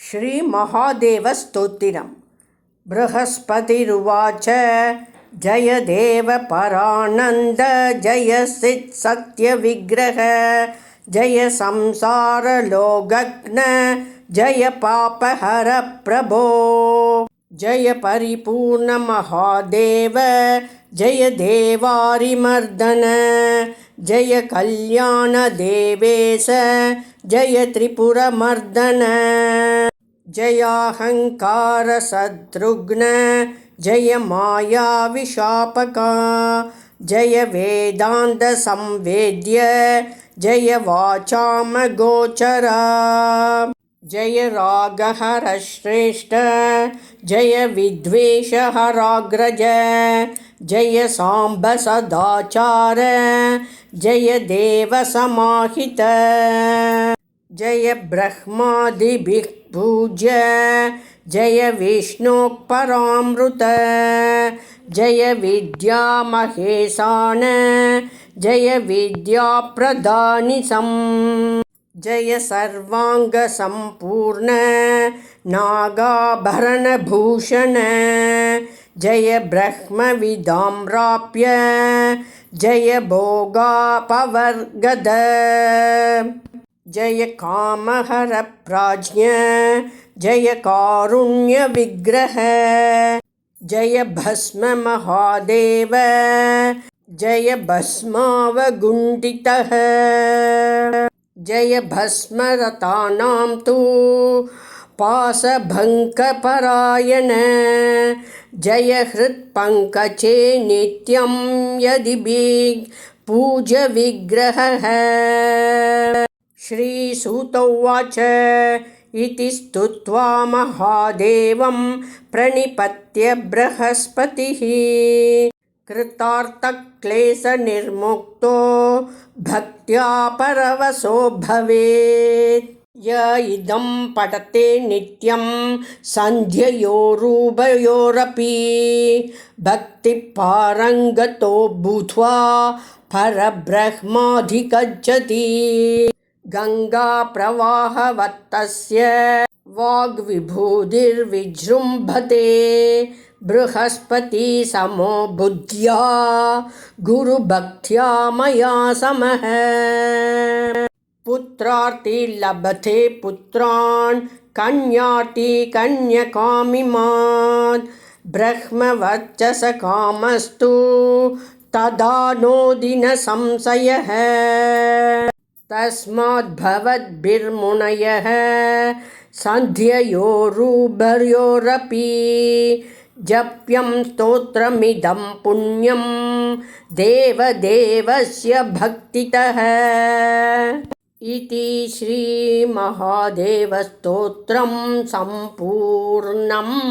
श्रीमहादेवस्तोत्तिरं बृहस्पतिरुवाच जय देवपरानन्द जय सित्सत्यविग्रह जय संसारलोगग्न जय पापहर प्रभो जय परिपूर्णमहादेव जय देवारिमर्दन जय कल्याणदेवेश जय त्रिपुरमर्दन जयाहङ्कारशत्रुघ्न जय मायाविशापका जय वेदान्तसंवेद्य जय वाचामगोचरा जय रागहरश्रेष्ठ जय विद्वेषहराग्रज जय साम्ब सदाचार जय देवसमाहित जय ब्रह्मादिभिः पूज्य जय विष्णोपरामृत जय विद्यामहेशान जय विद्याप्रदानिसं जय सर्वाङ्गसम्पूर्ण नागाभरणभूषण जय ब्रह्मविदाम्राप्य जय भोगापवर्गद जय कामहरप्राज्ञ जय कारुण्यविग्रह जय भस्ममहादेव जय भस्मावगुण्डितः जय भस्मरतानां तु पासभङ्कपरायण जय हृत्पङ्कजे नित्यं यदि पूजविग्रहः श्रीसूत उवाच। इति स्तुत्वा महादेवं प्रणिपत्य बृहस्पतिः। कृतार्थक्लेशनिर्मुक्तो भक्त्या परवशो य इदं पठते नित्यं सन्ध्ययोरुभयोरपि। भक्तिपारङ्गतो भूत्वा परब्रह्माधिगच्छति गङ्गाप्रवाहवत्तस्य वाग्विभूतिर्विजृम्भते। बृहस्पतिसमो बुद्ध्या गुरुभक्त्या मया समः। पुत्रार्ति लभते पुत्रान् कन्यार्ति कन्यकामिमान्। ब्रह्मवर्चसकामस्तु तदा नोदिनसंशयः तस्माद्भवद्भिर्मुनयः। सन्ध्ययोरुभयोरपि जप्यं स्तोत्रमिदं पुण्यं देवदेवस्य भक्तितः। इति श्रीमहादेवस्तोत्रं सम्पूर्णम्